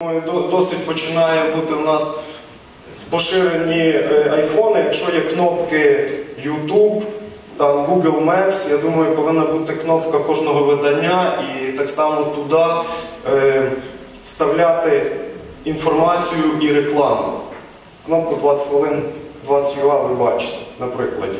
Думаю, до- Досить починає бути у нас поширені е, айфони. Якщо є кнопки YouTube, там Google Maps, я думаю, повинна бути кнопка кожного видання і так само туди е, вставляти інформацію і рекламу. Кнопку 20 хвилин 20 UA ви бачите, на прикладі.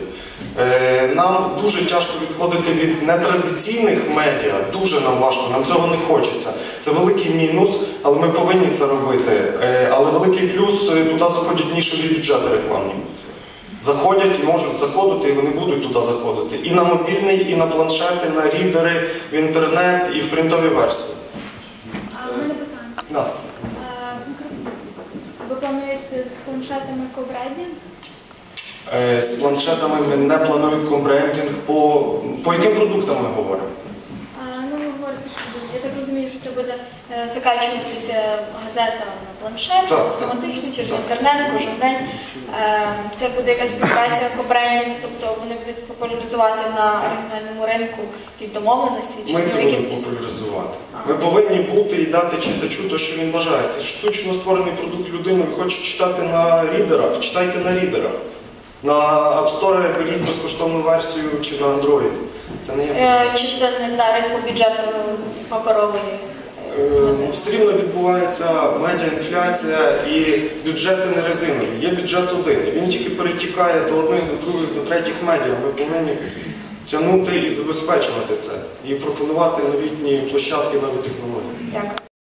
Е, Нам дуже тяжко відходити від нетрадиційних медіа, дуже нам важко, нам цього не хочеться. Це великий мінус, але ми повинні це робити. Е, Але великий плюс е, туди заходять нішові бюджети рекламні. Заходять і можуть заходити, і вони будуть туди заходити. І на мобільний, і на планшети, на рідери, в інтернет, і в принтовій версії. А в мене питання. Да. А, Ви плануєте з планшетами кобрейдінг? Е, З планшетами ми не плануємо комбрендінг. По, по яким продуктам ми говоримо? А, Ну, ви говорите, що буде. Я так розумію, що це буде е, закачуватися газета на планшет Так, автоматично через так. інтернет кожен день. Е, Це буде якась співпраця кобрейдінг, тобто вони будуть популяризувати на регіональному ринку якісь домовленості чи Ми це ну, будемо популяризувати. Ми повинні бути і дати читачу те, що він бажає. Це штучно створений продукт людини. Ви хочете читати на рідерах, читайте на рідерах. На App Store беріть безкоштовну версію чи на Android. Це не є. Е, Чи це не вдарить по бюджету паперової Е. Все рівно відбувається медіаінфляція і бюджети не резинові. Є бюджет один. Він тільки перетікає до одних, до других, до третіх медіа. Ми повинні тягнути і забезпечувати це, і пропонувати новітні площадки, нові технології. Дякую.